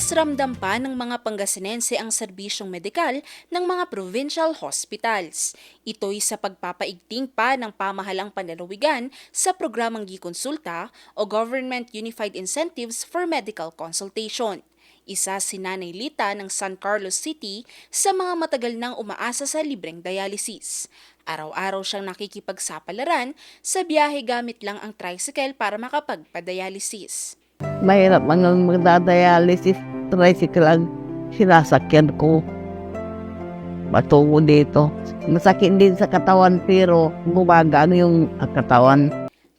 mas ramdam pa ng mga Pangasinense ang serbisyong medikal ng mga provincial hospitals. Ito'y sa pagpapaigting pa ng pamahalang panlalawigan sa programang Gikonsulta o Government Unified Incentives for Medical Consultation. Isa si Nanay Lita ng San Carlos City sa mga matagal nang umaasa sa libreng dialysis. Araw-araw siyang nakikipagsapalaran sa biyahe gamit lang ang tricycle para makapagpadialysis. Mahirap ang magdadialysis. Tricycle ang sinasakyan ko. Matungo dito. Masakit din sa katawan pero gumagano yung katawan.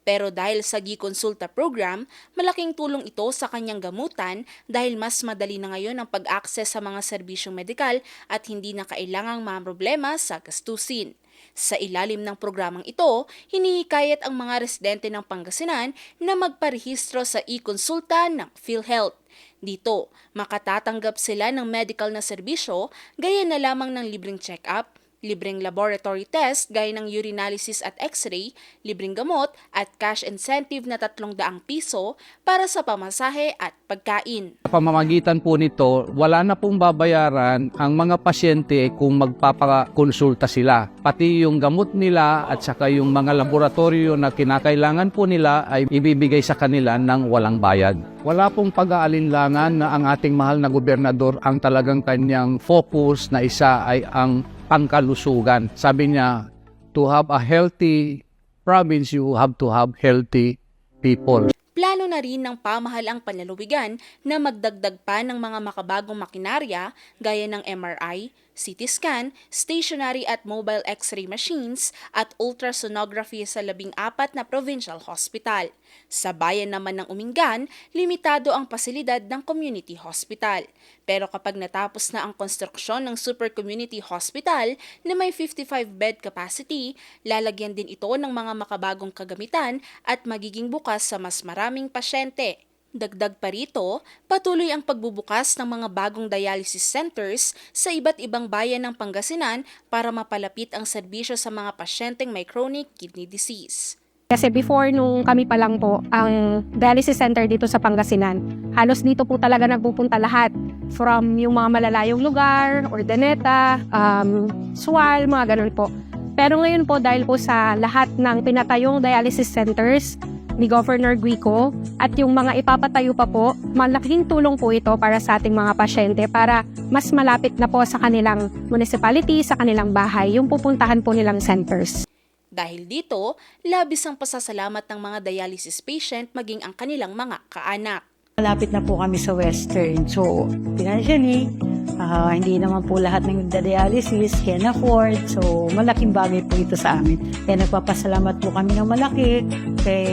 Pero dahil sa Gikonsulta program, malaking tulong ito sa kanyang gamutan dahil mas madali na ngayon ang pag-access sa mga serbisyong medikal at hindi na kailangang problema sa gastusin. Sa ilalim ng programang ito, hinihikayat ang mga residente ng Pangasinan na magparehistro sa e-konsulta ng PhilHealth. Dito, makatatanggap sila ng medical na serbisyo gaya na lamang ng libreng check-up, libreng laboratory test gaya ng urinalysis at x-ray, libreng gamot at cash incentive na 300 piso para sa pamasahe at pagkain. pamamagitan po nito, wala na pong babayaran ang mga pasyente kung magpapakonsulta sila. Pati yung gamot nila at saka yung mga laboratorio na kinakailangan po nila ay ibibigay sa kanila ng walang bayad. Wala pong pag-aalinlangan na ang ating mahal na gobernador ang talagang kanyang focus na isa ay ang pangkalusugan. Sabi niya, to have a healthy province, you have to have healthy people. Plano na rin ng pamahalang panlalawigan na magdagdag pa ng mga makabagong makinarya gaya ng MRI, CT scan, stationary at mobile x-ray machines at ultrasonography sa labing apat na provincial hospital. Sa bayan naman ng Umingan, limitado ang pasilidad ng community hospital. Pero kapag natapos na ang konstruksyon ng super community hospital na may 55-bed capacity, lalagyan din ito ng mga makabagong kagamitan at magiging bukas sa mas maraming pasyente. Dagdag pa rito, patuloy ang pagbubukas ng mga bagong dialysis centers sa iba't ibang bayan ng Pangasinan para mapalapit ang serbisyo sa mga pasyenteng may chronic kidney disease. Kasi before nung kami pa lang po, ang dialysis center dito sa Pangasinan, halos dito po talaga nagpupunta lahat. From yung mga malalayong lugar, Ordaneta, um, Sual, mga ganun po. Pero ngayon po, dahil po sa lahat ng pinatayong dialysis centers ni Governor Guico at yung mga ipapatayo pa po, malaking tulong po ito para sa ating mga pasyente para mas malapit na po sa kanilang municipality, sa kanilang bahay, yung pupuntahan po nilang centers. Dahil dito, labis ang pasasalamat ng mga dialysis patient maging ang kanilang mga kaanak. Malapit na po kami sa Western. So, financially, ah, hindi naman po lahat ng dialysis can afford. So, malaking bagay po ito sa amin. Kaya nagpapasalamat po kami ng malaki kay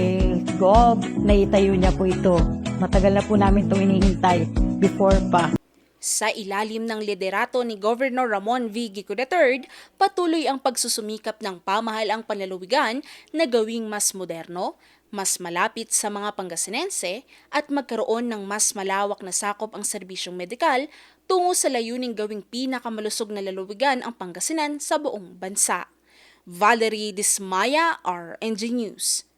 Gob na itayo niya po ito. Matagal na po namin itong hinihintay before pa. Sa ilalim ng liderato ni Governor Ramon V. Gico III, patuloy ang pagsusumikap ng pamahalang panlalawigan na gawing mas moderno, mas malapit sa mga Pangasinense at magkaroon ng mas malawak na sakop ang serbisyong medikal tungo sa layuning gawing pinakamalusog na lalawigan ang Pangasinan sa buong bansa. Valerie Dismaya, RNG News.